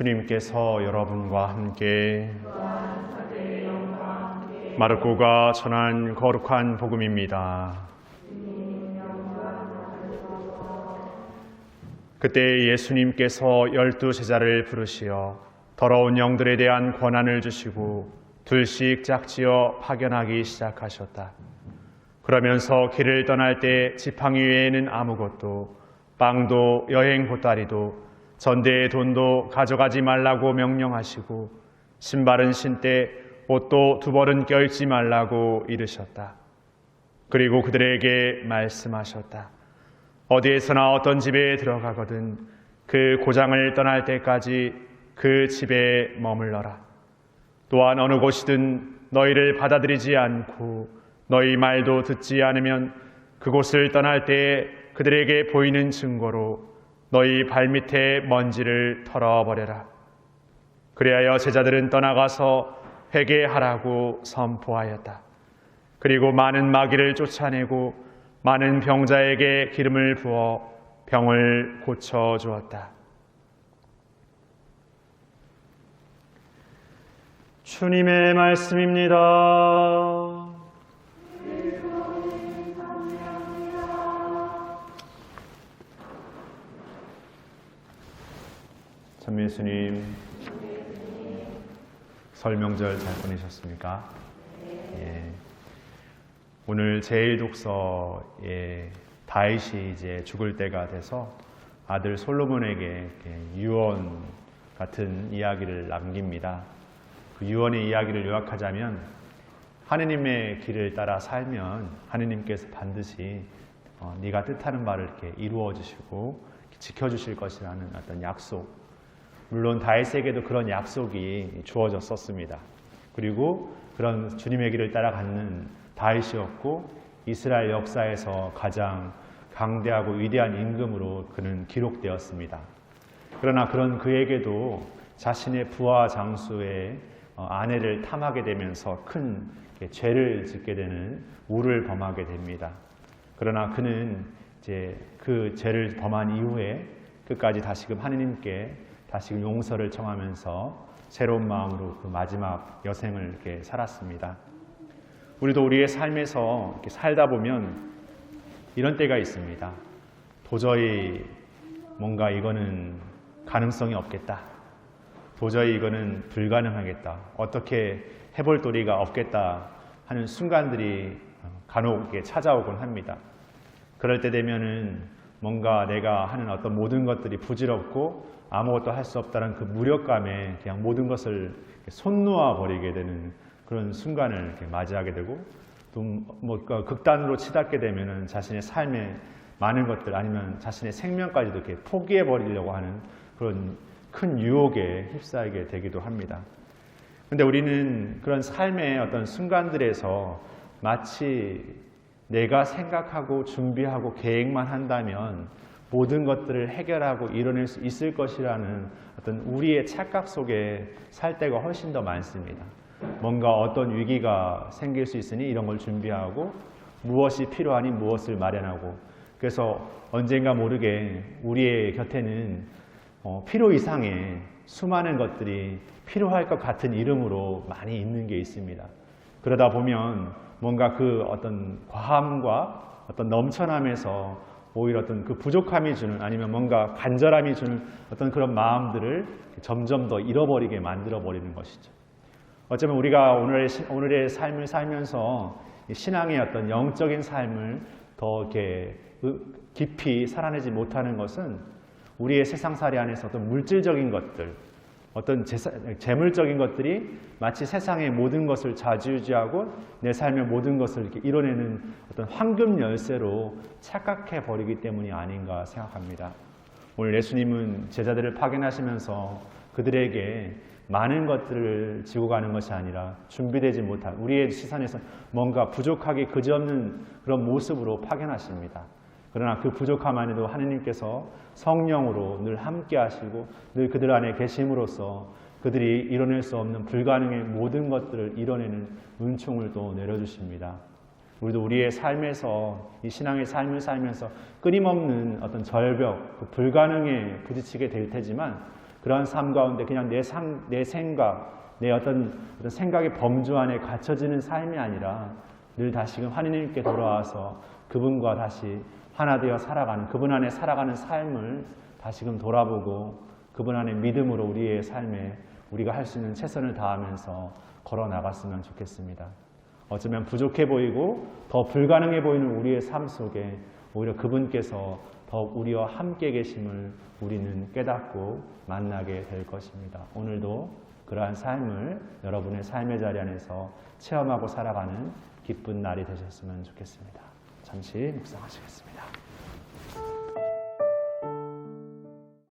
주님께서 여러분과 함께 마르코가 전한 거룩한 복음입니다. 그때 예수님께서 열두 제자를 부르시어 더러운 영들에 대한 권한을 주시고 둘씩 짝지어 파견하기 시작하셨다. 그러면서 길을 떠날 때 지팡이 외에는 아무것도 빵도 여행 보따리도 전대의 돈도 가져가지 말라고 명령하시고 신발은 신되 옷도 두 벌은 껴입지 말라고 이르셨다. 그리고 그들에게 말씀하셨다. 어디에서나 어떤 집에 들어가거든 그 고장을 떠날 때까지 그 집에 머물러라. 또한 어느 곳이든 너희를 받아들이지 않고 너희 말도 듣지 않으면 그곳을 떠날 때에 그들에게 보이는 증거로 너희 발밑에 먼지를 털어버려라. 그리하여 제자들은 떠나가서 회개하라고 선포하였다. 그리고 많은 마귀를 쫓아내고 많은 병자에게 기름을 부어 병을 고쳐 주었다. 주님의 말씀입니다. 참 예수님 설명절 잘 보내셨습니까? 예. 오늘 제일 독서에 다윗이 이제 죽을 때가 돼서 아들 솔로몬에게 유언 같은 이야기를 남깁니다. 그 유언의 이야기를 요약하자면 하느님의 길을 따라 살면 하느님께서 반드시 어, 네가 뜻하는 바를 이렇게 이루어 주시고 지켜 주실 것이라는 어떤 약속. 물론 다윗에게도 그런 약속이 주어졌었습니다. 그리고 그런 주님의 길을 따라가는 다윗이었고 이스라엘 역사에서 가장 강대하고 위대한 임금으로 그는 기록되었습니다. 그러나 그런 그에게도 자신의 부하 장수의 어, 아내를 탐하게 되면서 큰 죄를 짓게 되는 우를 범하게 됩니다. 그러나 그는 이제 그 죄를 범한 이후에 끝까지 다시금 하느님께 다시금 용서를 청하면서 새로운 마음으로 그 마지막 여생을 이렇게 살았습니다. 우리도 우리의 삶에서 이렇게 살다 보면 이런 때가 있습니다. 도저히 뭔가 이거는 가능성이 없겠다. 도저히 이거는 불가능하겠다. 어떻게 해볼 도리가 없겠다 하는 순간들이 간혹 찾아오곤 합니다. 그럴 때 되면은 뭔가 내가 하는 어떤 모든 것들이 부질없고 아무것도 할 수 없다는 그 무력감에 그냥 모든 것을 손 놓아 버리게 되는 그런 순간을 맞이하게 되고 또뭐 극단으로 치닫게 되면은 자신의 삶의 많은 것들 아니면 자신의 생명까지도 이렇게 포기해 버리려고 하는 그런 큰 유혹에 휩싸이게 되기도 합니다. 근데 우리는 그런 삶의 어떤 순간들에서 마치 내가 생각하고 준비하고 계획만 한다면 모든 것들을 해결하고 이뤄낼 수 있을 것이라는 어떤 우리의 착각 속에 살 때가 훨씬 더 많습니다. 뭔가 어떤 위기가 생길 수 있으니 이런 걸 준비하고 무엇이 필요하니 무엇을 마련하고 그래서 언젠가 모르게 우리의 곁에는 어, 필요 이상의 수많은 것들이 필요할 것 같은 이름으로 많이 있는 게 있습니다. 그러다 보면 뭔가 그 어떤 과함과 어떤 넘쳐남에서 오히려 어떤 그 부족함이 주는 아니면 뭔가 간절함이 주는 어떤 그런 마음들을 점점 더 잃어버리게 만들어 버리는 것이죠. 어쩌면 우리가 오늘의, 오늘의 삶을 살면서 신앙의 어떤 영적인 삶을 더 이렇게 깊이 살아내지 못하는 것은 우리의 세상살이 안에서 어떤 물질적인 것들, 어떤 재물적인 것들이 마치 세상의 모든 것을 좌지우지하고 내 삶의 모든 것을 이렇게 이뤄내는 어떤 황금 열쇠로 착각해 버리기 때문이 아닌가 생각합니다. 오늘 예수님은 제자들을 파견하시면서 그들에게 많은 것들을 지고 가는 것이 아니라 준비되지 못한 우리의 시선에서 뭔가 부족하기 그지없는 그런 모습으로 파견하십니다. 그러나 그 부족함 안에도 하느님께서 성령으로 늘 함께 하시고 늘 그들 안에 계심으로써 그들이 이뤄낼 수 없는 불가능의 모든 것들을 이뤄내는 은총을 또 내려주십니다. 우리도 우리의 삶에서 이 신앙의 삶을 살면서 끊임없는 어떤 절벽, 그 불가능에 부딪히게 될 테지만 그러한 삶 가운데 그냥 내, 상, 내 생각, 내 어떤, 어떤 생각의 범주 안에 갇혀지는 삶이 아니라 늘 다시금 하느님께 돌아와서 그분과 다시 하나 되어 살아가는 그분 안에 살아가는 삶을 다시금 돌아보고 그분 안에 믿음으로 우리의 삶에 우리가 할 수 있는 최선을 다하면서 걸어 나갔으면 좋겠습니다. 어쩌면 부족해 보이고 더 불가능해 보이는 우리의 삶 속에 오히려 그분께서 더욱 우리와 함께 계심을 우리는 깨닫고 만나게 될 것입니다. 오늘도 그러한 삶을 여러분의 삶의 자리 안에서 체험하고 살아가는 기쁜 날이 되셨으면 좋겠습니다. 잠시 묵상하시겠습니다.